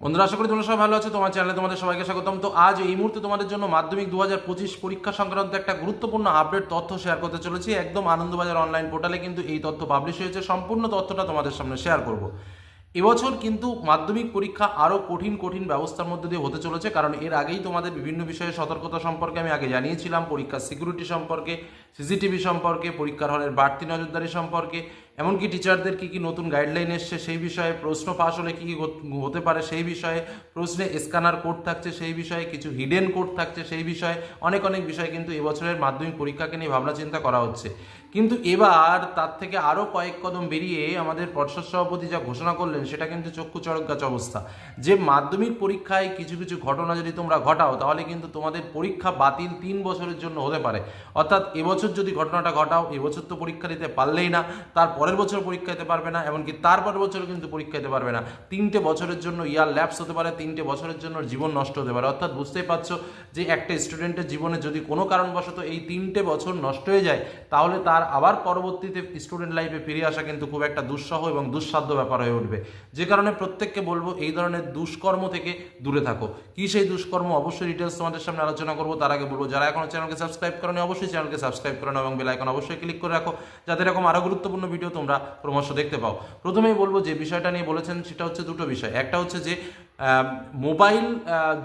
বন্ধুরা, আশা করি তোমরা সবাই ভালো আছো। তোমার চ্যানেলে তোমাদের সবাইকে স্বাগতম। তো আজ এই মুহূর্তে তোমাদের জন্য মাধ্যমিক দু হাজার পঁচিশ পরীক্ষা সংক্রান্ত একটা গুরুত্বপূর্ণ আপডেট তথ্য শেয়ার করতে চলেছি। একদম আনন্দবাজার অনলাইন পোর্টালে কিন্তু এই তথ্য পাবলিশ হয়েছে। সম্পূর্ণ তথ্যটা তোমাদের সামনে শেয়ার করব। এবছর কিন্তু মাধ্যমিক পরীক্ষা আরও কঠিন কঠিন ব্যবস্থার মধ্যে দিয়ে হতে চলেছে। কারণ এর আগেই তোমাদের বিভিন্ন বিষয়ে সতর্কতা সম্পর্কে আমি আগে জানিয়েছিলাম। পরীক্ষার সিকিউরিটি সম্পর্কে সিসিটিভি সম্পর্কে, পরীক্ষার হলের বাড়তি নজরদারি সম্পর্কে এমনকি টিচারদের কী কী নতুন গাইডলাইন এসছে সেই বিষয়ে প্রশ্ন পাস হলে কী কী হতে পারে সেই বিষয়ে, প্রশ্নে স্ক্যানার কোড থাকছে সেই বিষয়ে, কিছু হিডেন কোড থাকছে সেই বিষয়ে, অনেক অনেক বিষয় কিন্তু এবছরের মাধ্যমিক পরীক্ষাকে নিয়ে ভাবনা চিন্তা করা হচ্ছে। কিন্তু এবার তার থেকে আরও কয়েক কদম বেরিয়ে আমাদের পর্ষদ সভাপতি যা ঘোষণা করলেন, সেটা কিন্তু চক্ষু চড়ক গাছ অবস্থা। যে মাধ্যমিক পরীক্ষায় কিছু কিছু ঘটনা যদি তোমরা ঘটাও, তাহলে কিন্তু তোমাদের পরীক্ষা বাতিল তিন বছরের জন্য হতে পারে। অর্থাৎ এবছর যদি ঘটনাটা ঘটাও, এবছর তো পরীক্ষা দিতে পারলেই না, তার পরের বছর পরীক্ষা দিতে পারবে না, এমনকি তারপরের বছর কিন্তু পরীক্ষা দিতে পারবে না। তিনটে বছরের জন্য ইয়ার ল্যাপস হতে পারে, তিনটে বছরের জন্য জীবন নষ্ট হতে পারে। অর্থাৎ বুঝতেই পারছ যে একটা স্টুডেন্টের জীবনে যদি কোনো কারণবশত এই তিনটে বছর নষ্ট হয়ে যায়, তাহলে তার আবার পরবর্তীতে স্টুডেন্ট লাইফে ফিরে আসা কিন্তু খুব একটা দুঃসহ এবং দুঃসাধ্য ব্যাপার হয়ে উঠবে। যে কারণে প্রত্যেককে বলব, এই ধরনের দুষ্কর্ম থেকে দূরে থাকো। কি সেই দুষ্কর্ম? অবশ্যই ডিটেলস তোমাদের সামনে আলোচনা করব। তার আগে বলব, যারা এখনও চ্যানেলকে সাবস্ক্রাইব করেনি, অবশ্যই চ্যানেলকে সাবস্ক্রাইব করে নাও এবং বেল আইকন অবশ্যই ক্লিক করে রাখো, যাতে এরকম আরও গুরুত্বপূর্ণ ভিডিও তোমরা ক্রমশ দেখতে পাও। প্রথমেই বলব, যে বিষয়টা নিয়ে বলেছেন, সেটা হচ্ছে দুটো বিষয়। একটা হচ্ছে যে মোবাইল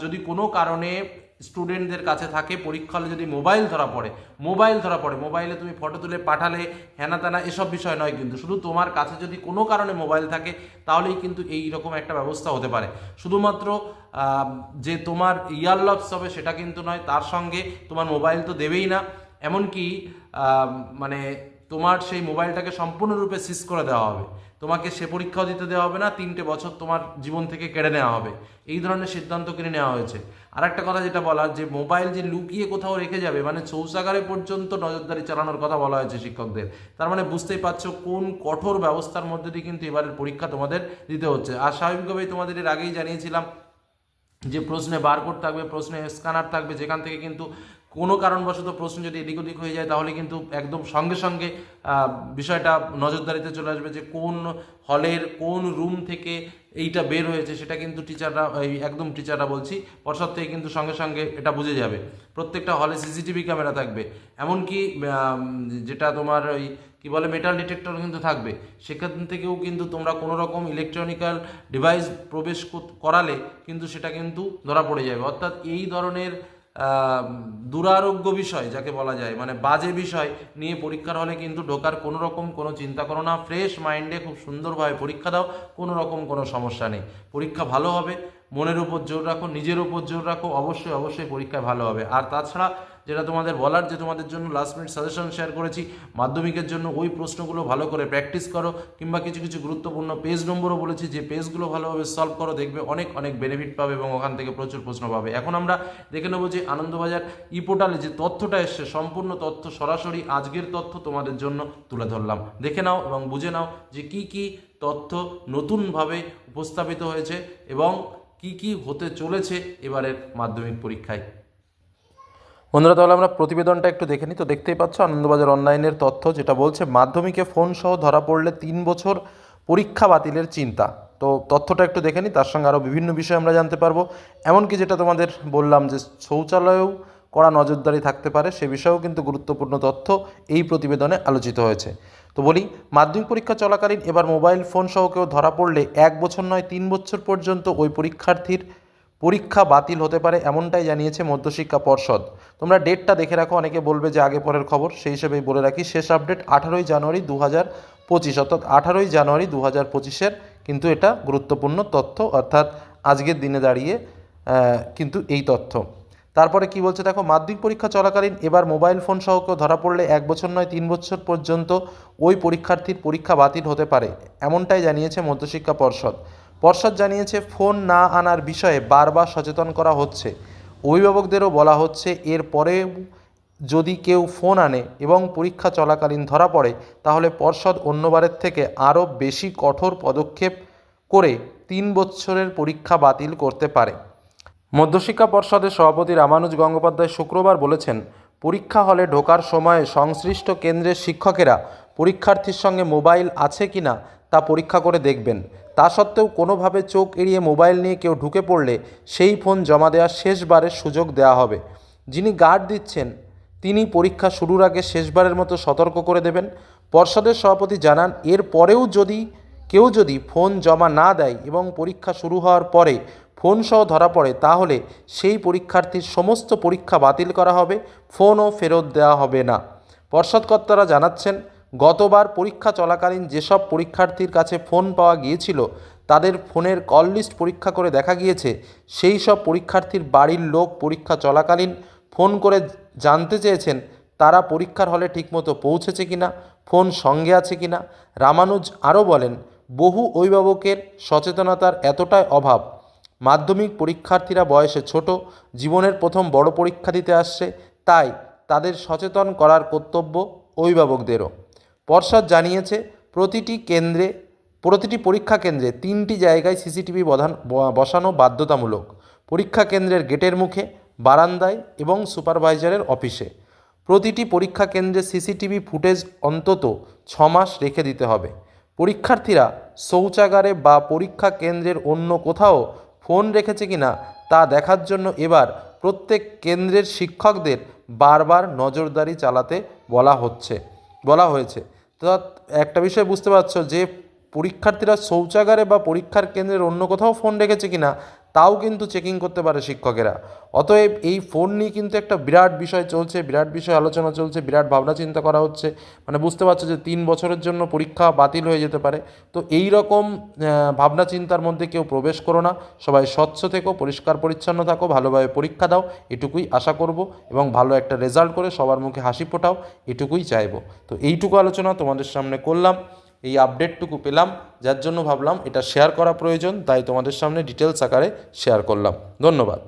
যদি কোনো কারণে স্টুডেন্টদের কাছে থাকে। পরীক্ষা হলে যদি মোবাইল ধরা পড়ে মোবাইল ধরা পড়ে মোবাইলে তুমি ফটো তুলে পাঠালে হ্যানা ত্যানা এসব বিষয় নয় কিন্তু। শুধু তোমার কাছে যদি কোনো কারণে মোবাইল থাকে, তাহলেই কিন্তু এই রকম একটা ব্যবস্থা হতে পারে। শুধুমাত্র যে তোমার ইয়ার ইয়ারলভস হবে সেটা কিন্তু নয়, তার সঙ্গে তোমার মোবাইল তো দেবেই না। এমনকি মানে তোমার সেই মোবাইলটাকে সম্পূর্ণরূপে সিজ করে দেওয়া হবে। তোমাকে সে পরীক্ষাও দিতে দেওয়া হবে না, তিনটে বছর তোমার জীবন থেকে কেড়ে নেওয়া হবে। এই ধরনের সিদ্ধান্ত কিনে নেওয়া হয়েছে। আর একটা কথা যেটা বলার যে মোবাইল যে লুকিয়ে কোথাও রেখে যাবে মানে শৌচাগারে পর্যন্ত নজরদারি চালানোর কথা বলা হয়েছে শিক্ষকদের। তার মানে বুঝতেই পারছ কোন কঠোর ব্যবস্থার মধ্যে দিয়ে কিন্তু এবারের পরীক্ষা তোমাদের দিতে হচ্ছে। আর স্বাভাবিকভাবেই তোমাদের এর আগেই জানিয়েছিলাম যে প্রশ্নে বারকোড থাকবে, প্রশ্নে স্ক্যানার থাকবে, যেখান থেকে কিন্তু কোনো কারণবশত প্রশ্ন যদি এদিক ওদিক হয়ে যায়, তাহলে কিন্তু একদম সঙ্গে সঙ্গে বিষয়টা নজরদারিতে চলে আসবে যে কোন হলের কোন রুম থেকে এইটা বের হয়েছে, সেটা কিন্তু টিচাররা একদম টিচাররা বলছি পর্ষদ থেকে কিন্তু সঙ্গে সঙ্গে এটা বুঝে যাবে। প্রত্যেকটা হলে সিসিটিভি ক্যামেরা থাকবে। এমনকি যেটা তোমার ওই কী বলে মেটাল ডিটেক্টর কিন্তু থাকবে। সেখান থেকেও কিন্তু তোমরা কোনো রকম ইলেকট্রনিক্যাল ডিভাইস প্রবেশ কর- করালে কিন্তু সেটা কিন্তু ধরা পড়ে যাবে। অর্থাৎ এই ধরনের দুরারোগ্য বিষয় যাকে বলা যায় মানে বাজে বিষয় নিয়ে পরীক্ষার হলে কিন্তু ঢোকার কোনো রকম কোনো চিন্তা করো না ফ্রেশ মাইন্ডে খুব সুন্দরভাবে পরীক্ষা দাও, কোনো রকম কোনো সমস্যা নেই। পরীক্ষা ভালো হবে মনের উপর জোর রাখো, নিজের উপর জোর রাখো, অবশ্যই অবশ্যই পরীক্ষায় ভালো হবে। আর তাছাড়া যেটা তোমাদের বলার, যে তোমাদের জন্য লাস্ট মিনিট সাজেশন শেয়ার করেছি, মাধ্যমিকের জন্য ওই প্রশ্নগুলো ভালো করে প্র্যাকটিস করো, কিংবা কিছু কিছু গুরুত্বপূর্ণ পেজ নম্বরও বলেছি, যে পেজগুলো ভালোভাবে সলভ করো, দেখবে অনেক অনেক বেনিফিট পাবে এবং ওখান থেকে প্রচুর প্রশ্ন পাবে। এখন আমরা দেখে নেব যে আনন্দবাজার ই পোর্টালে যে তথ্যটা এসছে, সম্পূর্ণ তথ্য সরাসরি আজকের তথ্য তোমাদের জন্য তুলে ধরলাম। দেখে নাও এবং বুঝে নাও যে কি কি তথ্য নতুনভাবে উপস্থাপিত হয়েছে এবং কি কি হতে চলেছে এবারের মাধ্যমিক পরীক্ষায়? বন্ধুরা, তাহলে আমরা প্রতিবেদনটা একটু দেখে নিই। তো দেখতেই পাচ্ছ, আনন্দবাজার অনলাইনের তথ্য যেটা বলছে, মাধ্যমিকে ফোন সহ ধরা পড়লে তিন বছর পরীক্ষা বাতিলের চিন্তা। তো তথ্যটা একটু দেখে নিই, তার সঙ্গে আরও বিভিন্ন বিষয় আমরা জানতে পারব। এমনকি যেটা তোমাদের বললাম যে শৌচালয়েও কড়া নজরদারি থাকতে পারে, সে বিষয়েও কিন্তু গুরুত্বপূর্ণ তথ্য এই প্রতিবেদনে আলোচিত হয়েছে। তো বলি, মাধ্যমিক পরীক্ষা চলাকালীন এবার মোবাইল ফোন সহ কেউ ধরা পড়লে এক বছর নয় তিন বছর পর্যন্ত ওই পরীক্ষার্থীর পরীক্ষা বাতিল হতে পারে এমনটাই জানিয়েছে মধ্যশিক্ষা পর্ষদ। তোমরা ডেটটা দেখে রাখো, অনেকে বলবে যে আগে পরের খবর, সেই হিসেবেই বলে রাখি, শেষ আপডেট আঠারোই জানুয়ারি দু হাজার পঁচিশ, অর্থাৎ আঠারোই জানুয়ারি দু হাজার পঁচিশের কিন্তু এটা গুরুত্বপূর্ণ তথ্য, অর্থাৎ আজকের দিনে দাঁড়িয়ে কিন্তু এই তথ্য। তারপরে কি বলছে দেখো, মাধ্যমিক পরীক্ষা চলাকালীন এবার মোবাইল ফোন সহ ধরা পড়লে এক বছর নয়, তিন বছর পর্যন্ত ওই পরীক্ষার্থীর পরীক্ষা বাতিল হতে পারে, এমনটাই জানিয়েছে মধ্যশিক্ষা পর্ষদ। পর্ষদ জানিয়েছে, ফোন না আনার বিষয়ে বারবার সচেতন করা হচ্ছে। অভিভাবকদেরও বলা হচ্ছে, এর পরেও যদি কেউ ফোন আনে এবং পরীক্ষা চলাকালীন ধরা পড়ে, তাহলে পর্ষদ অন্যবারের থেকে আরও বেশি কঠোর পদক্ষেপ করে তিন বছরের পরীক্ষা বাতিল করতে পারে। মধ্যশিক্ষা পর্ষদের সভাপতি রামানুজ গঙ্গোপাধ্যায় শুক্রবার বলেছেন, পরীক্ষা হলে ঢোকার সময় সংশ্লিষ্ট কেন্দ্রের শিক্ষকেরা পরীক্ষার্থীর সঙ্গে মোবাইল আছে কিনা তা পরীক্ষা করে দেখবেন। তা সত্ত্বেও কোনোভাবে চোখ এড়িয়ে মোবাইল নিয়ে কেউ ঢুকে পড়লে সেই ফোন জমা দেওয়ার শেষবারের সুযোগ দেওয়া হবে। যিনি গার্ড দিচ্ছেন, তিনি পরীক্ষা শুরুর আগে শেষবারের মতো সতর্ক করে দেবেন। পর্ষদের সভাপতি জানান এর পরেও যদি, কেউ যদি ফোন জমা না দেয় এবং পরীক্ষা শুরু হওয়ার পরে ফোন সহ ধরা পড়ে, তাহলে সেই পরীক্ষার্থীর সমস্ত পরীক্ষা বাতিল করা হবে, ফোনও ফেরত দেওয়া হবে না। পর্ষদকর্তারা জানাচ্ছেন, গতবার পরীক্ষা চলাকালীন যেসব পরীক্ষার্থীর কাছে ফোন পাওয়া গিয়েছিল, তাদের ফোনের কল লিস্ট পরীক্ষা করে দেখা গিয়েছে। সেই সব পরীক্ষার্থীর বাড়ির লোক পরীক্ষা চলাকালীন ফোন করে জানতে চেয়েছেন, তারা পরীক্ষার হলে ঠিকমতো পৌঁছেছে কিনা, ফোন সঙ্গে আছে কিনা। রামানুজ আরও বলেন, বহু অভিভাবকের সচেতনতার এতটাই অভাব মাধ্যমিক পরীক্ষার্থীরা বয়সে ছোট, জীবনের প্রথম বড় পরীক্ষা দিতে আসছে, তাই তাদের সচেতন করার কর্তব্য অভিভাবকদেরও। পর্ষদ জানিয়েছে, প্রতিটি কেন্দ্রে, প্রতিটি পরীক্ষা কেন্দ্রে তিনটি জায়গায় সিসিটিভি বসানো বাধ্যতামূলক। পরীক্ষা কেন্দ্রের গেটের মুখে, বারান্দায় এবং সুপারভাইজারের অফিসে। প্রতিটি পরীক্ষা কেন্দ্রে সিসিটিভি ফুটেজ অন্তত ছ মাস রেখে দিতে হবে। পরীক্ষার্থীরা শৌচাগারে বা পরীক্ষা কেন্দ্রের অন্য কোথাও ফোন রেখেছে কিনা তা দেখার জন্য এবার প্রত্যেক কেন্দ্রের শিক্ষকদের বারবার নজরদারি চালাতে বলা হচ্ছে, বলা হয়েছে। তো একটা বিষয় বুঝতে পারছ যে পরীক্ষার্থীরা শৌচাগারে বা পরীক্ষার কেন্দ্রের অন্য কোথাও ফোন রেখেছে কিনা তাও কিন্তু চেকিং করতে পারে শিক্ষকেরা। অতএব এই ফোন নিয়ে কিন্তু একটা বিরাট বিষয় চলছে, বিরাট বিষয় আলোচনা চলছে, বিরাট ভাবনা চিন্তা করা হচ্ছে। মানে বুঝতে পারছ যে তিন বছরের জন্য পরীক্ষা বাতিল হয়ে যেতে পারে। তো এই রকম ভাবনা চিন্তার মধ্যে কেউ প্রবেশ করো না। সবাই স্বচ্ছ থেকো, পরিষ্কার পরিচ্ছন্ন থাকো, ভালোভাবে পরীক্ষা দাও। এটুকুই আশা করব এবং ভালো একটা রেজাল্ট করে সবার মুখে হাসি ফোটাও, এটুকুই চাইব। তো এইটুকু আলোচনা তোমাদের সামনে করলাম। এই আপডেটটুকু পেলাম, যার জন্য ভাবলাম এটা শেয়ার করা প্রয়োজন, তাই তোমাদের সামনে ডিটেলস আকারে শেয়ার করলাম। ধন্যবাদ।